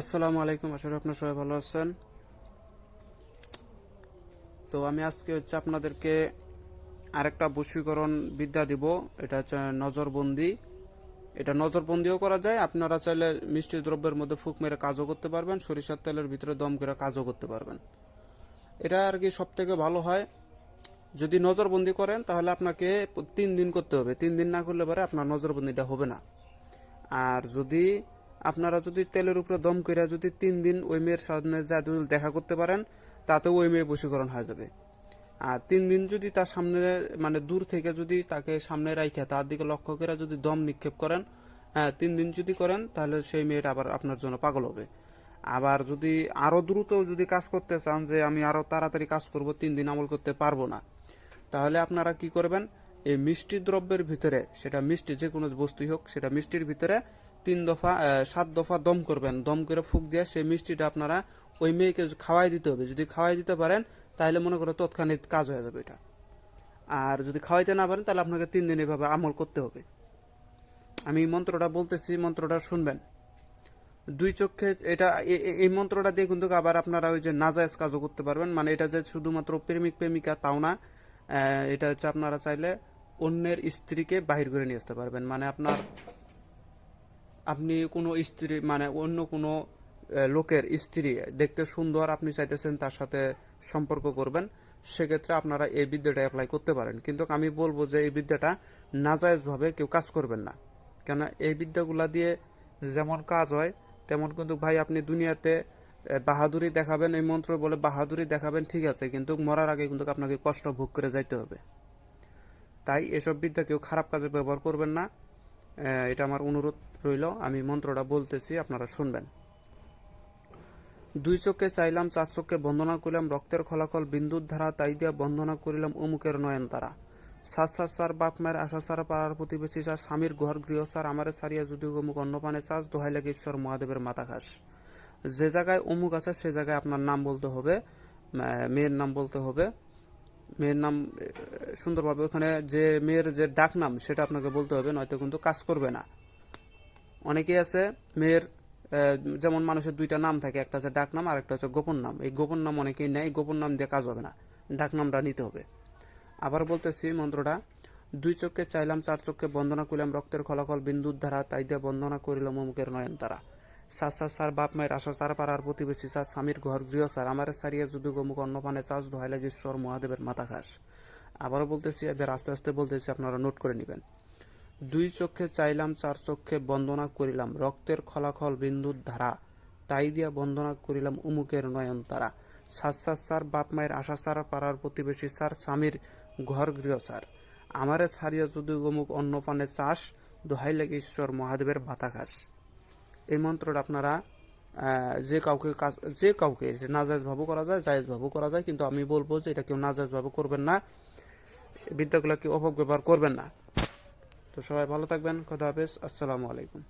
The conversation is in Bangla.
আসসালামু আলাইকুম, আশা করি আপনার সবাই ভালো আছেন। তো আমি আজকে হচ্ছে আপনাদেরকে আরেকটা বশীকরণ বিদ্যা দিব, এটা হচ্ছে নজরবন্দি। এটা নজরবন্দিও করা যায়, আপনারা চাইলে মিষ্টি দ্রব্যের মধ্যে ফুক মেরে কাজও করতে পারবেন, সরিষার তেলের ভিতরে দম করে কাজও করতে পারবেন। এটা আর কি সব থেকে ভালো হয়, যদি নজরবন্দি করেন তাহলে আপনাকে তিন দিন করতে হবে। তিন দিন না করলে পরে আপনার নজরবন্দিটা হবে না। আর যদি আপনারা যদি তেলের উপরে দম করে যদি তিন দিন ওই মেয়ের সামনে যদি দেখা করতে পারেন তাতে ওই মেয়ে বশীকরণ হয়ে যাবে। আর তিন দিন যদি তার সামনে মানে দূর থেকে যদি তাকে সামনে রাইখে, তার দিকে লক্ষ্য করে যদি দম নিক্ষেপ করেন হ্যাঁ তিন দিন যদি করেন, তাহলে সেই মেয়েটা আবার আপনার জন্য পাগল হবে। আবার যদি আরও দ্রুত যদি কাজ করতে চান যে আমি আরও তাড়াতাড়ি কাজ করব, তিন দিন আমল করতে পারব না, তাহলে আপনারা কি করবেন? এই মিষ্টি দ্রব্যের ভিতরে, সেটা মিষ্টি যে কোনো বস্তুই হোক, সেটা মিষ্টির ভিতরে তিন দফা সাত দফা দম করবেন। দম করে ফুক দিয়ে সেই মিষ্টিটা আপনারা ওই মেয়েকে খাওয়াই দিতে হবে। যদি খাওয়াই দিতে পারেন, তাহলে মনে করো তৎক্ষণিক কাজ হয়ে যাবে এটা। আর যদি খাওয়াইতে না পারেন, তাহলে আপনাকে তিন দিন এভাবে আমল করতে হবে। আমি মন্ত্রটা বলতেছি মন্ত্রটা শুনবেন। দুই চক্ষে এটা এই মন্ত্রটা দিয়ে কিন্তু আবার আপনারা ওই যে নাজায়জ কাজও করতে পারবেন। মানে এটা যে শুধুমাত্র প্রেমিক, প্রেমিকা তাও না এটা হচ্ছে আপনারা চাইলে অন্যের স্ত্রীকে বাহির করে নিয়ে আসতে পারবেন। মানে আপনার আপনি কোনো স্ত্রী মানে অন্য কোনো লোকের স্ত্রী দেখতে সুন্দর আপনি চাইতেছেন তার সাথে সম্পর্ক করবেন, সেক্ষেত্রে আপনারা এই বিদ্যাটা অ্যাপ্লাই করতে পারেন। কিন্তু আমি বলব যে এই বিদ্যাটা নাজায়েজভাবে কেউ কাজ করবেন না। কেন এই বিদ্যাগুলা দিয়ে যেমন কাজ হয়, তেমন কিন্তু ভাই আপনি দুনিয়াতে বাহাদুরি দেখাবেন, এই মন্ত্র বলে বাহাদুরি দেখাবেন, ঠিক আছে, কিন্তু মরার আগে কিন্তু আপনাকে কষ্ট ভোগ করে যাইতে হবে। তাই এসব বিদ্যা কেউ খারাপ কাজে ব্যবহার করবেন না। এটা আমার অনুরোধ রইল। আমি মন্ত্রটা বলতেছি, আপনারা শুনবেন। দুই চোখে চাইলাম, চার চোখে বন্দনা করিলাম, রক্তের খলাকল বিন্দুর ধারা, তাই দিয়া বন্দনা করিলাম অমুকের নয়ন তারা। সাত সাত সার, বাপ মায়ের আশা সার পাড়ার প্রতিবেশী, সার, স্বামীর ঘর গৃহ, সার, আমারে সারিয়া যদি অমুক অন্নপানে চাষ, দোহাই লাগে ঈশ্বর মহাদেবের মাথা ঘাস যে জায়গায় অমুক আছে, সে জায়গায় আপনার নাম বলতে হবে মেয়ের নাম বলতে হবে। মেয়ের নাম সুন্দরভাবে ওখানে যে মেয়ের যে ডাক নাম সেটা আপনাকে বলতে হবে, নয়তো কিন্তু কাজ করবে না। অনেকেই আছে, মেয়ের যেমন মানুষের দুইটা নাম থাকে, একটা হচ্ছে ডাক নাম আর একটা হচ্ছে গোপন নাম। এই গোপন নাম অনেকেই নেয়, গোপন নাম দিয়ে কাজ হবে না ডাক নামটা নিতে হবে। আবার বলতেছি, মন্ত্রটা, দুই চোখকে চাইলাম, চার চোখকে বন্দনা করিলাম, রক্তের খলাখল, বিন্দুর ধারা, তাই দিয়ে বন্দনা করিলাম অমুকের নয়ন তারা সার সার সার বাপ মায়ের আশা সার পাড়ার প্রতিবেশী সার স্বামীর ঘর, গৃহ সার আমার সারিয়া যদি গমুক অন্নপানে চাষ দোহাই লাগে, ঈশ্বর মহাদেবের মাথা ঘাস। আবারও বলতেছি, এবার আস্তে আস্তে বলতেছি, আপনারা নোট করে নেবেন। দুই চক্ষে চাইলাম, চার চক্ষে বন্দনা করিলাম, রক্তের খলাখল বিন্দুর ধারা, তাই দিয়া বন্দনা করিলাম উমুকের নয়ন তারা। সাত সাত সার বাপ মায়ের আশা সারা পাড়ার প্রতিবেশী সার স্বামীর ঘর, গৃহ সার আমারে ছাড়িয়া যদি অমুক অন্নপানে চাষ দোহাই লাগে, ঈশ্বর মহাদেবের ভাতা ঘাস। এই মন্ত্রটা আপনারা যে কাউকে কাজ, যে কাউকে এটা নাজায়জ ভাবে করা যায় জায়েজ ভাবে করা যায়, কিন্তু আমি বলব যে এটা কেউ নাজায়জ ভাবে করবেন না। এই বিদ্যাগুলো কেউ অপব্যবহার করবেন না। তো সবাই ভালো থাকবেন, খোদা হাফেজ, আসসালামু আলাইকুম।